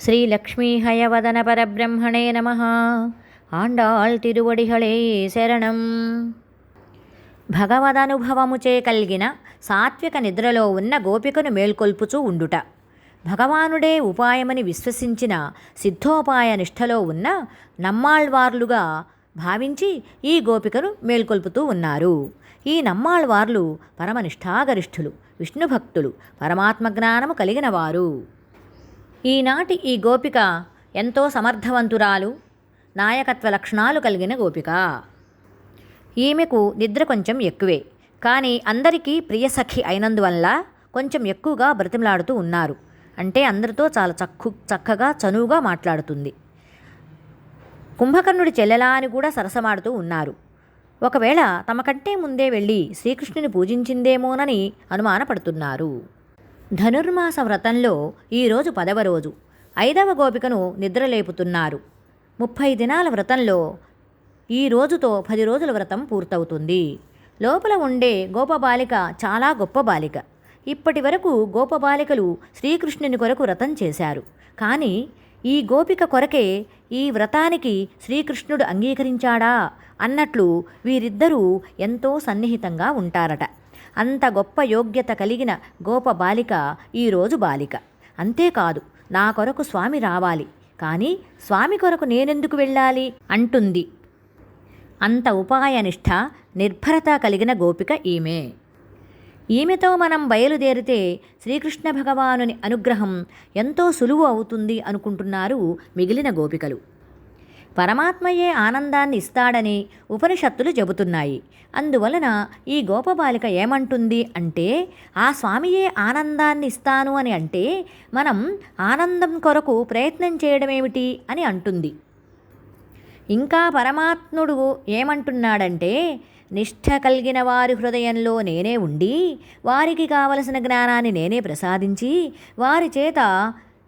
ஸ்ரீ லக்ஷ்மி ஹயவதன பரபிரம்மணே நம ఆండాళ్ తిరువడిహళే శరణం భగవదనుభవముచే కలిగిన సాత్విక నిద్రలో ఉన్న గోపికను మేల్కొల్పుచూ ఉండుట భగవానుడే ఉపాయమని విశ్వసించిన సిద్ధోపాయ నిష్ఠలో ఉన్న నమ్మాళ్వార్లుగా భావించి ఈ గోపికను మేల్కొల్పుతూ ఉన్నారు ఈ నమ్మాళ్వార్లు పరమనిష్ఠాగరిష్ఠులు విష్ణు భక్తులు పరమాత్మ జ్ఞానము కలిగిన వారు ఈనాటి ఈ గోపిక ఎంతో సమర్థవంతురాలు నాయకత్వ లక్షణాలు కలిగిన గోపిక. ఈమెకు నిద్ర కొంచెం ఎక్కువే. కానీ అందరికీ ప్రియసఖి అయినందువల్ల కొంచెం ఎక్కువగా బ్రతిమలాడుతూ ఉన్నారు. అంటే అందరితో చాలా చక్కు చక్కగా చనువుగా మాట్లాడుతుంది. కుంభకర్ణుడి చెల్లెలా అని కూడా సరసమాడుతూ ఉన్నారు. ఒకవేళ తమ కంటే ముందే వెళ్ళి శ్రీకృష్ణుని పూజించిందేమోనని అనుమానపడుతున్నారు. ధనుర్మాస వ్రతంలో ఈరోజు పదవ రోజు. ఐదవ గోపికను నిద్రలేపుతున్నారు. ముప్పై దినాల వ్రతంలో ఈ రోజుతో పది రోజుల వ్రతం పూర్తవుతుంది. లోపల ఉండే గోపబాలిక చాలా గొప్ప బాలిక. ఇప్పటి వరకు గోపబాలికలు శ్రీకృష్ణుని కొరకు వ్రతం చేశారు. కానీ ఈ గోపిక కొరకే ఈ వ్రతానికి శ్రీకృష్ణుడు అంగీకరించాడా అన్నట్లు వీరిద్దరూ ఎంతో సన్నిహితంగా ఉంటారట. అంత గొప్ప యోగ్యత కలిగిన గోప బాలిక ఈరోజు బాలిక. అంతేకాదు నా కొరకు స్వామి రావాలి. కానీ స్వామి కొరకు నేనెందుకు వెళ్ళాలి? అంటుంది. అంత ఉపాయనిష్ట నిర్భరత కలిగిన గోపిక ఈమె. ఈమెతో మనం బయలుదేరితే శ్రీకృష్ణ భగవానుని అనుగ్రహం ఎంతో సులువు అవుతుంది అనుకుంటున్నారు మిగిలిన గోపికలు. పరమాత్మయే ఆనందాన్ని ఇస్తాడని ఉపనిషత్తులు చెబుతున్నాయి. అందువలన ఈ గోపబాలిక ఏమంటుంది అంటే ఆ స్వామియే ఆనందాన్ని ఇస్తాను అని అంటే మనం ఆనందం కొరకు ప్రయత్నం చేయడమేమిటి అని అంటుంది. ఇంకా పరమాత్ముడు ఏమంటున్నాడంటే నిష్ఠ కలిగిన వారి హృదయంలో నేనే ఉండి వారికి కావలసిన జ్ఞానాన్ని నేనే ప్రసాదించి వారి చేత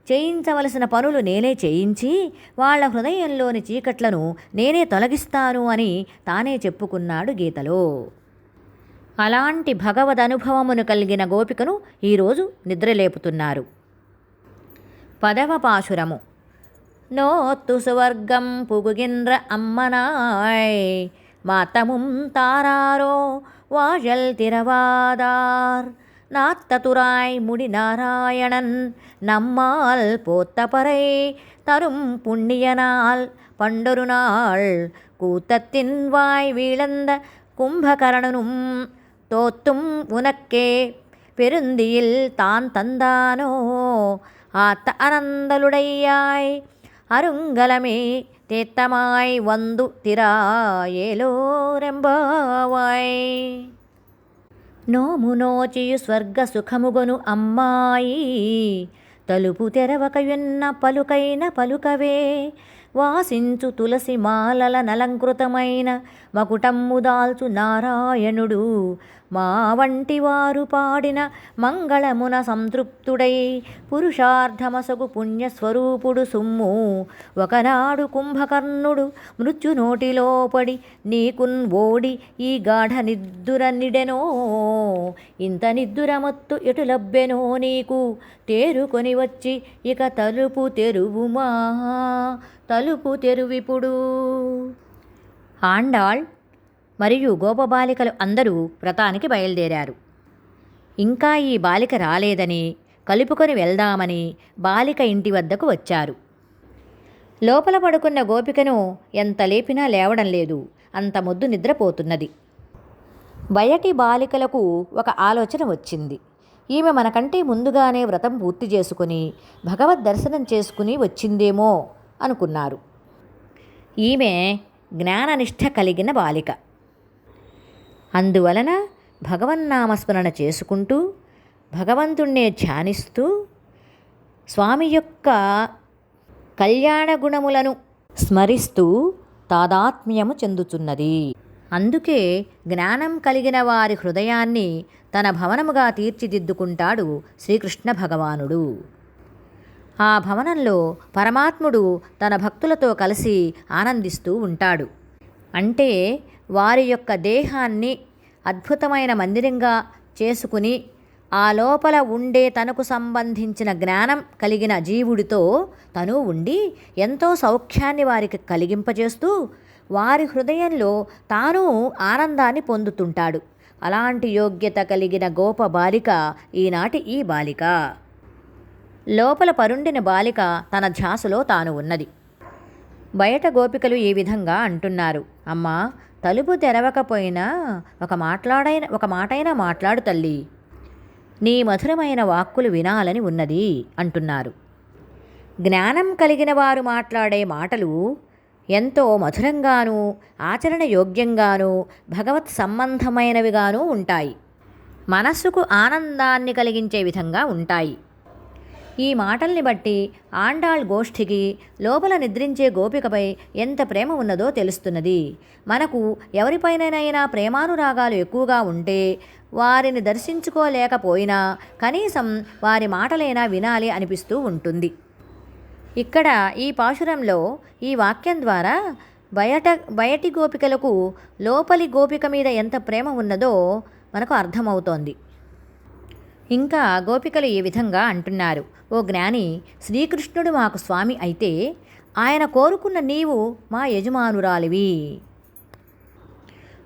చేయించవలసిన పనులు నేనే చేయించి వాళ్ళ హృదయంలోని చీకట్లను నేనే తొలగిస్తాను అని తానే చెప్పుకున్నాడు గీతలో అలాంటి భగవద్ అనుభవమును కలిగిన గోపికను ఈరోజు నిద్రలేపుతున్నారు పదవ పాశురము நோத்து சுவர்க்கம் புகுகின்ற அம்மனாய் மாத்தமும் தாராரோ வாழல் திரவாதார் நாத்ததுராய் முடிநாராயணன் நம்மால் போத்தபறை தரும் புண்ணியனால் பண்டொரு நாள் கூத்தத்தின் வாய் வீழந்த கும்பகரணனும் தோத்தும் உனக்கே பெருந்தியில் தான் தந்தானோ? ஆத்த அனந்தலுடையாய் அருங்கலமே தேத்தமாய் வந்து திராயலோரெம்பாவாய். నోము నోచియు స్వర్గ సుఖముగొను అమ్మాయి. తలుపు తెరవకయున్న పలుకైన పలుకవే. వాసించు తులసి మాలల నలంకృతమైన మకుటమ్ము దాల్చు నారాయణుడు. మా వంటి వారు పాడిన మంగళమున సంతృప్తుడై పురుషార్థమసగు పుణ్యస్వరూపుడు సుమ్ము. ఒకనాడు కుంభకర్ణుడు మృత్యు నోటిలో పడి నీకున్ ఓడి ఈ గాఢ నిద్దుర నిడెనో. ఇంత నిద్దురమత్తు ఎటు లబ్బెనో నీకు? తేరుకొని వచ్చి ఇక తలుపు తెరువుమా? తలుపు తెరువిపుడు. ఆండాళ్ మరియు గోపబాలికలు అందరూ వ్రతానికి బయలుదేరారు. ఇంకా ఈ బాలిక రాలేదని కలుపుకొని వెళ్దామని బాలిక ఇంటి వద్దకు వచ్చారు. లోపల పడుకున్న గోపికను ఎంత లేపినా లేవడం లేదు. అంత ముద్దు నిద్రపోతున్నది. బయటి బాలికలకు ఒక ఆలోచన వచ్చింది. ఈమె మనకంటే ముందుగానే వ్రతం పూర్తి చేసుకుని భగవద్ దర్శనం చేసుకుని వచ్చిందేమో అనుకున్నారు. ఈమె జ్ఞాననిష్ట కలిగిన బాలిక. అందువలన భగవన్నామస్మరణ చేసుకుంటూ భగవంతుణ్ణే ధ్యానిస్తూ స్వామి యొక్క కళ్యాణ గుణములను స్మరిస్తూ తాదాత్మ్యము చెందుతున్నది అందుకే జ్ఞానం కలిగిన వారి హృదయాన్ని తన భవనముగా తీర్చిదిద్దుకుంటాడు శ్రీకృష్ణ భగవానుడు. ఆ భవనంలో పరమాత్ముడు తన భక్తులతో కలిసి ఆనందిస్తూ ఉంటాడు. అంటే వారి యొక్క దేహాన్ని అద్భుతమైన మందిరంగా చేసుకుని ఆ లోపల ఉండే తనకు సంబంధించిన జ్ఞానం కలిగిన జీవుడితో తను ఉండి ఎంతో సౌఖ్యాన్ని వారికి కలిగింపజేస్తూ వారి హృదయంలో తాను ఆనందాన్ని పొందుతుంటాడు. అలాంటి యోగ్యత కలిగిన గోప బాలిక ఈనాటి ఈ బాలిక. లోపల పరుండిన బాలిక తన ధ్యాసలో తాను ఉన్నది. బయట గోపికలు ఈ విధంగా అంటున్నారు. అమ్మా తలుపు తెరవకపోయినా ఒక మాట్లాడైన ఒక మాటైనా మాట్లాడు తల్లి. నీ మధురమైన వాక్కులు వినాలని ఉన్నది అంటున్నారు. జ్ఞానం కలిగిన వారు మాట్లాడే మాటలు ఎంతో మధురంగాను ఆచరణ యోగ్యంగాను భగవత్ సంబంధమైనవిగాను ఉంటాయి. మనస్సుకు ఆనందాన్ని కలిగించే విధంగా ఉంటాయి. ఈ మాటల్ని బట్టి ఆండాళ్ గోష్ఠికి లోపల నిద్రించే గోపికపై ఎంత ప్రేమ ఉన్నదో తెలుస్తున్నది. మనకు ఎవరిపైనైనా ప్రేమానురాగాలు ఎక్కువగా ఉంటే వారిని దర్శించుకోలేకపోయినా కనీసం వారి మాటలైనా వినాలి అనిపిస్తూ ఉంటుంది. ఇక్కడ ఈ పాశురంలో ఈ వాక్యం ద్వారా బయట బయటి గోపికలకు లోపలి గోపిక మీద ఎంత ప్రేమ ఉన్నదో మనకు అర్థమవుతోంది. ఇంకా గోపికలు ఈ విధంగా అంటున్నారు. ఓ జ్ఞాని శ్రీకృష్ణుడు మాకు స్వామి అయితే ఆయన కోరుకున్న నీవు మా యజమానురాలివి.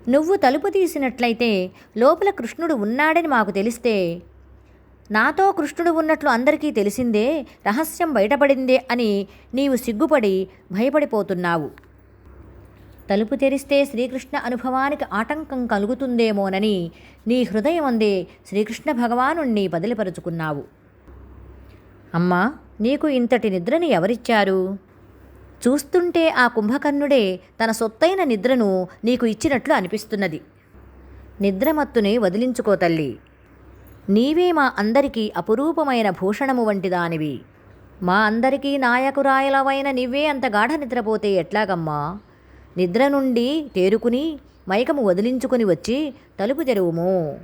నువ్వు తలుపు తీసినట్లయితే లోపల కృష్ణుడు ఉన్నాడని మాకు తెలిస్తే నాతో కృష్ణుడు ఉన్నట్లు అందరికీ తెలిసిందే రహస్యం బయటపడిందే అని నీవు సిగ్గుపడి భయపడిపోతున్నావు. తలుపు తెరిస్తే శ్రీకృష్ణ అనుభవానికి ఆటంకం కలుగుతుందేమోనని నీ హృదయం అందే శ్రీకృష్ణ భగవానుణ్ణి బదిలిపరుచుకున్నావు. అమ్మా నీకు ఇంతటి నిద్రని ఎవరిచ్చారు? చూస్తుంటే ఆ కుంభకర్ణుడే తన సొత్తైన నిద్రను నీకు ఇచ్చినట్లు అనిపిస్తున్నది. నిద్రమత్తుని వదిలించుకో తల్లి. నీవే మా అందరికీ అపురూపమైన భూషణము వంటి దానివి మా అందరికీ నాయకురాయలవైన నీవే అంత గాఢ నిద్రపోతే ఎట్లాగమ్మా? నిద్ర నుండి తేరుకుని మైకము వదిలించుకుని వచ్చి తలుపు తెరువుము.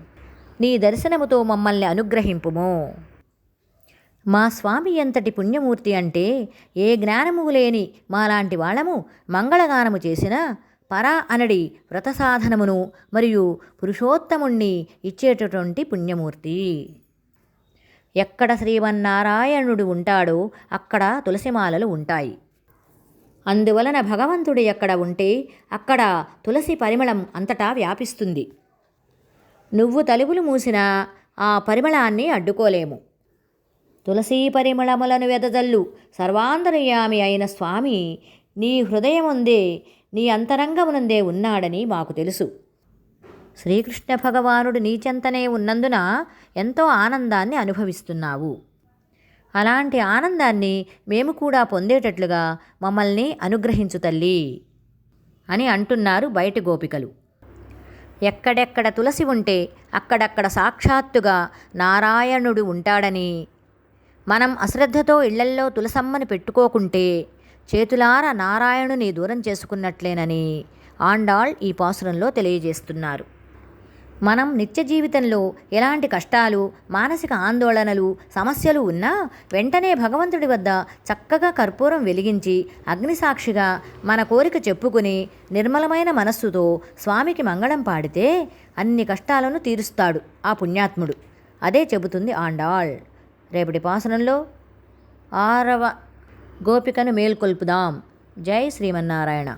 నీ దర్శనముతో మమ్మల్ని అనుగ్రహింపుము. మా స్వామి ఎంతటి పుణ్యమూర్తి అంటే ఏ జ్ఞానము లేని మాలాంటి వాళ్ళము మంగళగానము చేసిన పరా అనడి వ్రత సాధనమును మరియు పురుషోత్తముణ్ణి ఇచ్చేటటువంటి పుణ్యమూర్తి. ఎక్కడ శ్రీమన్నారాయణుడు ఉంటాడో అక్కడ తులసిమాలలు ఉంటాయి. అందువలన భగవంతుడు ఎక్కడ ఉంటే అక్కడ తులసి పరిమళం అంతటా వ్యాపిస్తుంది. నువ్వు తలుపులు మూసినా ఆ పరిమళాన్ని అడ్డుకోలేము. తులసీ పరిమళములను వెదజల్లు. సర్వాంతర్యామి అయిన స్వామి నీ హృదయముందే నీ అంతరంగమునందే ఉన్నాడని మాకు తెలుసు. శ్రీకృష్ణ భగవానుడు నీచెంతనే ఉన్నందున ఎంతో ఆనందాన్ని అనుభవిస్తున్నావు. అలాంటి ఆనందాన్ని మేము కూడా పొందేటట్లుగా మమ్మల్ని అనుగ్రహించు తల్లి అని అంటున్నారు బయటి గోపికలు. ఎక్కడెక్కడ తులసి ఉంటే అక్కడక్కడ సాక్షాత్తుగా నారాయణుడు ఉంటాడని మనం అశ్రద్ధతో ఇళ్ళల్లో తులసమ్మని పెట్టుకోకుంటే చేతులార నారాయణుని దూరం చేసుకున్నట్లేనని ఆండాళ్ ఈ పాసురంలో తెలియజేస్తున్నారు. మనం నిత్య జీవితంలో ఎలాంటి కష్టాలు మానసిక ఆందోళనలు సమస్యలు ఉన్నా వెంటనే భగవంతుడి వద్ద చక్కగా కర్పూరం వెలిగించి అగ్నిసాక్షిగా మన కోరిక చెప్పుకుని నిర్మలమైన మనస్సుతో స్వామికి మంగళం పాడితే అన్ని కష్టాలను తీరుస్తాడు ఆ పుణ్యాత్ముడు. అదే చెబుతుంది ఆండాళ్. రేపటి పాసనంలో ఆరవ గోపికను మేల్కొల్పుదాం. జై శ్రీమన్నారాయణ.